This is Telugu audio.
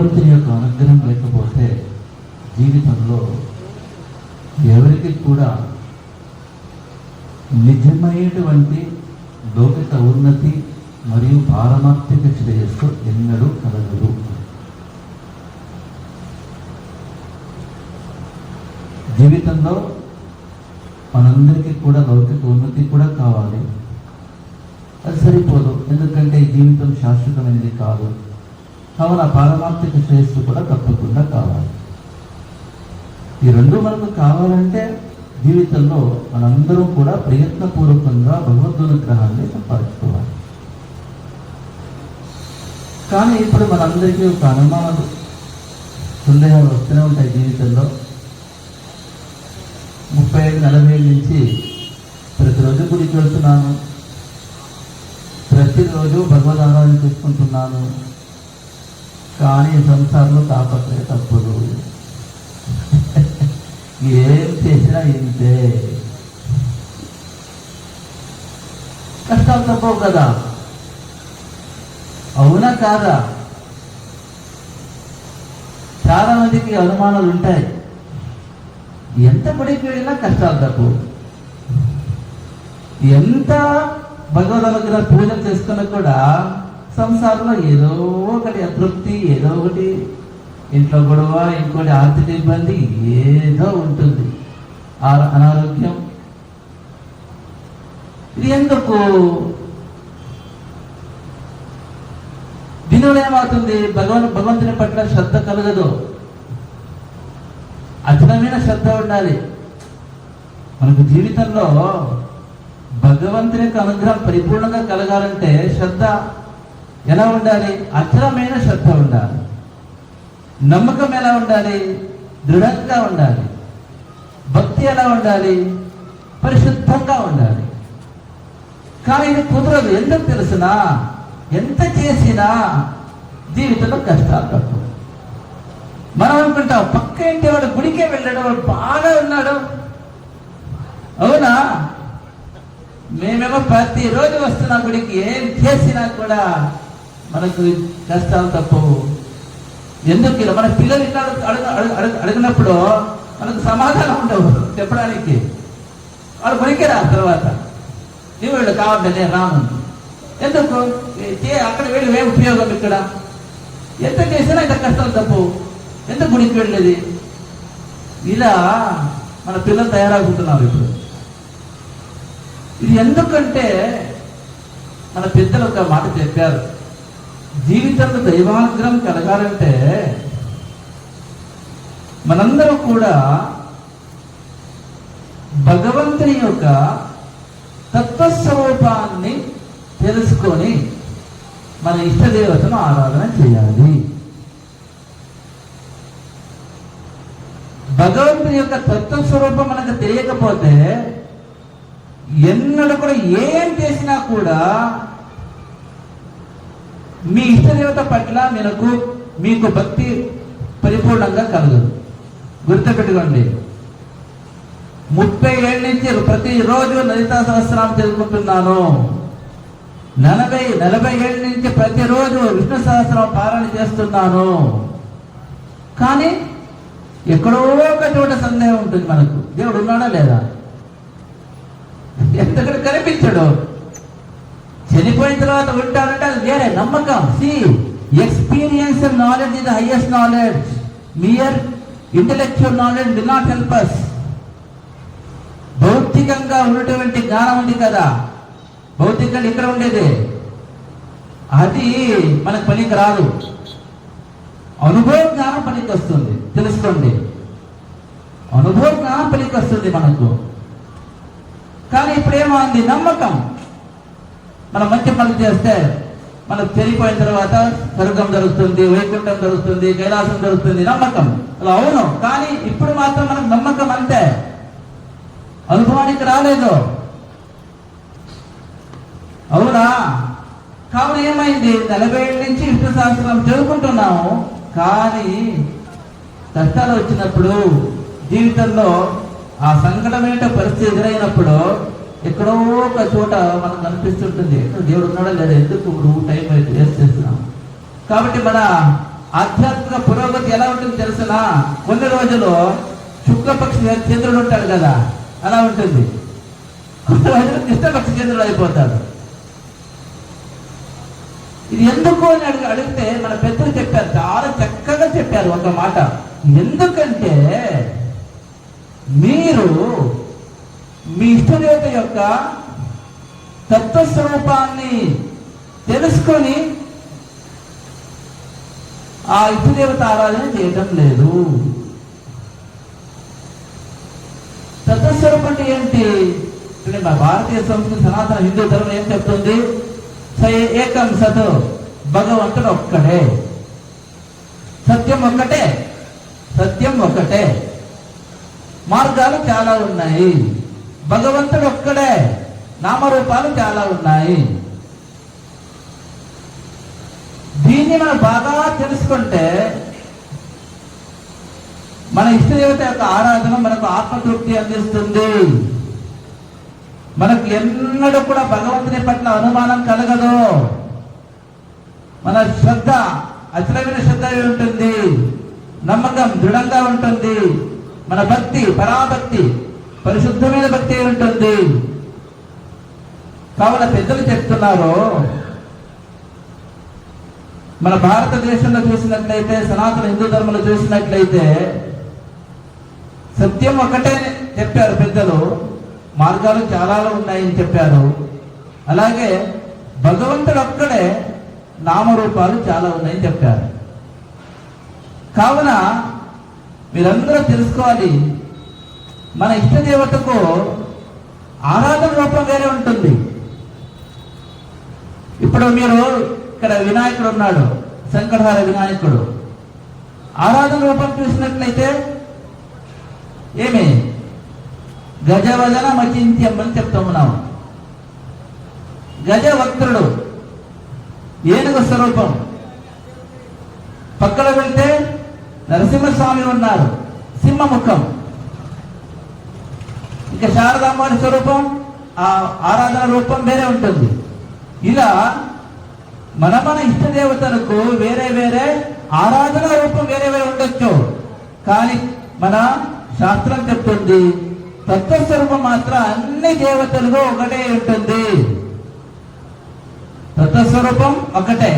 భగవంతుని యొక్క అనుగ్రహం లేకపోతే జీవితంలో ఎవరికి కూడా నిజమైనటువంటి లౌకిక ఉన్నతి మరియు పారమార్థిక శ్రేయస్సు ఎన్నడూ కలగదు. జీవితంలో మనందరికీ కూడా లౌకిక ఉన్నతి కూడా కావాలి. అది సరిపోదు. ఎందుకంటే జీవితం శాశ్వతమైనది కాదు. కావున పారమార్థిక శ్రేయస్సు కూడా తప్పకుండా కావాలి. ఈ రెండు మనకు కావాలంటే జీవితంలో మనందరం కూడా ప్రయత్నపూర్వకంగా భగవద్నుగ్రహాన్ని సంపాదించుకోవాలి. కానీ ఇప్పుడు మనందరికీ ఒక అనుమానాలు సందేహాలు వస్తూనే ఉంటాయి జీవితంలో. ముప్పై ఐదు నలభై ఏళ్ళ నుంచి ప్రతిరోజు గుడికి వెళ్తున్నాను. ప్రతిరోజు భగవద్ ఆరాధన చేసుకుంటున్నాను. కానీ సంసారంలో తాపత్రయ తప్పదు ఏం చేసినా ఇంతే. కష్టాలు తప్పవు కదా. అవునా కాదా? చాలా మందికి అనుమానాలు ఉంటాయి. ఎంత గుడికి వెళ్ళినా కష్టాలు తప్పవు. ఎంత భగవద్ అనుగ్రహ పూజలు చేసుకున్నా కూడా సంసారంలో ఏదో ఒకటి అతృప్తి ఏదో ఒకటి. ఇంట్లో గొడవ ఇంకోటి ఆర్థిక ఇబ్బంది ఏదో ఉంటుంది. ఆ- అనారోగ్యం. ఇది ఎందుకు? దీనివల్ల ఏమవుతుంది? భగవాన్ భగవంతుని పట్ల శ్రద్ధ కలగదు. అచలమైన శ్రద్ధ ఉండాలి. మనకు జీవితంలో భగవంతుని యొక్క అనుగ్రహం పరిపూర్ణంగా కలగాలంటే శ్రద్ధ ఎలా ఉండాలి? అచలమైన శ్రద్ధ ఉండాలి. నమ్మకం ఎలా ఉండాలి? దృఢంగా ఉండాలి. భక్తి ఎలా ఉండాలి? పరిశుద్ధంగా ఉండాలి. కానీ ఇది కుదరదు. ఎందుకు తెలుసునా? ఎంత చేసినా జీవితంలో కష్టాలు తక్కువ. మనం అనుకుంటాం పక్క ఇంటి వాడు గుడికే వెళ్ళాడు వాడు బాగా ఉన్నాడు. అవునా? మేమేమో ప్రతిరోజు వస్తున్నా గుడికి ఏం చేసినా కూడా మనకు కష్టాలు తప్పవు ఎందుకు ఇలా? మన పిల్లలు ఇట్లా అడుగు అడుగు- అడుగు- అడిగినప్పుడు మనకు సమాధానం ఉండవు చెప్పడానికి. వాడు పనికిరా రా తర్వాత. నువ్వు వీళ్ళు కావాలి నేను రాను. ఎందుకు? ఏ- అక్కడ వెళ్ళి ఏం ఉపయోగం ఇక్కడ? ఎంత చేసినా ఇంత కష్టాలు తప్పు. ఎంత గుడికి వెళ్ళేది? ఇలా మన పిల్లలు తయారవుతున్నారు ఇప్పుడు. ఇది ఎందుకంటే మన పెద్దలు ఒక మాట చెప్పారు. జీవితంలో దైవానుగ్రహం కలగాలంటే మనందరం కూడా భగవంతుని యొక్క తత్వస్వరూపాన్ని తెలుసుకొని మన ఇష్టదేవతను ఆరాధన చేయాలి. భగవంతుని యొక్క తత్వస్వరూపం మనకు తెలియకపోతే ఎన్నడూ కూడా ఏం చేసినా కూడా మీ ఇష్టదేవత పట్ల మీకు మీకు భక్తి పరిపూర్ణంగా కలగదు గుర్తుపెట్టుకోండి. ముప్పై ఏళ్ళ నుంచి ప్రతిరోజు లలితా సహస్రాలు చదువుకుంటున్నాను. నలభై నలభై ఏళ్ళ నుంచి ప్రతిరోజు విష్ణు సహస్రం పారాయణ చేస్తున్నాను. కానీ ఎక్కడో ఒక చోట సందేహం ఉంటుంది మనకు. దేవుడు ఉన్నాడా లేదా? ఎక్కడ కనిపించడు. చనిపోయిన తర్వాత ఉంటారంటే అది వేరే నమ్మకం. See experience knowledge is highest knowledge mere intellectual knowledge did not help us భౌతికంగా ఉన్నటువంటి జ్ఞానం ఉంది కదా. భౌతికంగా ఇక్కడ ఉండేది. అది మనకు పనికి రాదు. అనుభవ జ్ఞానం పనికి వస్తుంది. తెలుసుకోండి. అనుభవ జ్ఞానం పనికి వస్తుంది మనకు. కానీ ఇప్పుడు ఏమైంది నమ్మకం. మనం మంచి పనులు చేస్తే మనకు చెరిపోయిన తర్వాత స్వర్గం జరుగుతుంది వైకుంఠం జరుగుతుంది కైలాసం జరుగుతుంది నమ్మకం. అలా అవును. కానీ ఇప్పుడు మాత్రం మనకు నమ్మకం అంతే. అనుభవానికి రాలేదు. అవునా? కావున ఏమైంది? నలభై ఏళ్ళ నుంచి ఇష్ట శాస్త్రం చదువుకుంటున్నాము. కానీ కష్టాలు వచ్చినప్పుడు జీవితంలో ఆ సంకటమైన పరిస్థితి ఎదురైనప్పుడు ఎక్కడో ఒక చోట మనకు అనిపిస్తుంటుంది దేవుడు ఉన్నాడా లేదా? ఎందుకు నువ్వు టైం వేస్ట్ చేస్తున్నావు? కాబట్టి మన ఆధ్యాత్మిక పురోగతి ఎలా ఉంటుంది తెలుసునా కొన్ని రోజులు శుక్లపక్ష చంద్రుడు ఉంటాడు కదా అలా ఉంటుంది. కొన్ని రోజులు కృష్ణపక్ష చంద్రుడు అయిపోతాడు. ఇది ఎందుకు అని అడిగి అడిగితే మన పెద్దలు చెప్పారు చాలా చక్కగా చెప్పారు ఒక మాట. ఎందుకంటే మీరు మీ ఇష్టదేవత యొక్క తత్వస్వరూపాన్ని తెలుసుకొని ఆ ఇష్టదేవత ఆరాధన చేయటం లేదు. తత్వస్వరూపం అంటే ఏంటి? అంటే మా భారతీయ సంస్కృతి సనాతన హిందూ ధర్మం ఏం చెప్తుంది? ఏకం సత్ భగవంతుడు ఒక్కడే. సత్యం ఒక్కటే. సత్యం ఒక్కటే. మార్గాలు చాలా ఉన్నాయి. భగవంతుడు ఒక్కడే. నామరూపాలు చాలా ఉన్నాయి. దీన్ని మనం బాగా తెలుసుకుంటే మన ఇష్టదేవత యొక్క ఆరాధన మనకు ఆత్మతృప్తి అందిస్తుంది. మనకు ఎన్నడూ కూడా భగవంతుని పట్ల అనుమానం కలగదు. మన శ్రద్ధ అచలమైన శ్రద్ధ ఉంటుంది. నమ్మకం దృఢంగా ఉంటుంది. మన భక్తి పరాభక్తి పరిశుద్ధమైన భక్తి ఉంటుంది. కావున పెద్దలు చెప్తున్నారు మన భారతదేశంలో చూసినట్లయితే సనాతన హిందూ ధర్మంలో చూసినట్లయితే సత్యం ఒకటే చెప్పారు పెద్దలు. మార్గాలు చాలా ఉన్నాయని చెప్పారు. అలాగే భగవంతుడు ఒక్కడే నామరూపాలు చాలా ఉన్నాయని చెప్పారు. కావున మీరందరూ తెలుసుకోవాలి మన ఇష్ట దేవతకు ఆరాధన రూపం వేరే ఉంటుంది. ఇప్పుడు మీరు ఇక్కడ వినాయకుడు ఉన్నాడు శంకరహార వినాయకుడు. ఆరాధన రూపం చూసినట్లయితే ఏమి? గజవదన మచింత్యం అని చెప్తున్నాం గజవక్త్రుడు ఏనుగు స్వరూపం. పక్కన వెళ్తే నరసింహస్వామి ఉన్నారు సింహముఖం. ఇంకా శారదాంబారి స్వరూపం ఆ ఆరాధన రూపం వేరే ఉంటుంది. ఇలా మన మన ఇష్ట దేవతలకు వేరే వేరే ఆరాధన రూపం వేరే వేరే ఉండొచ్చు. కానీ మన శాస్త్రం చెప్తుంది తత్వస్వరూపం మాత్రం అన్ని దేవతలకు ఒకటే ఉంటుంది. తత్వస్వరూపం ఒకటే.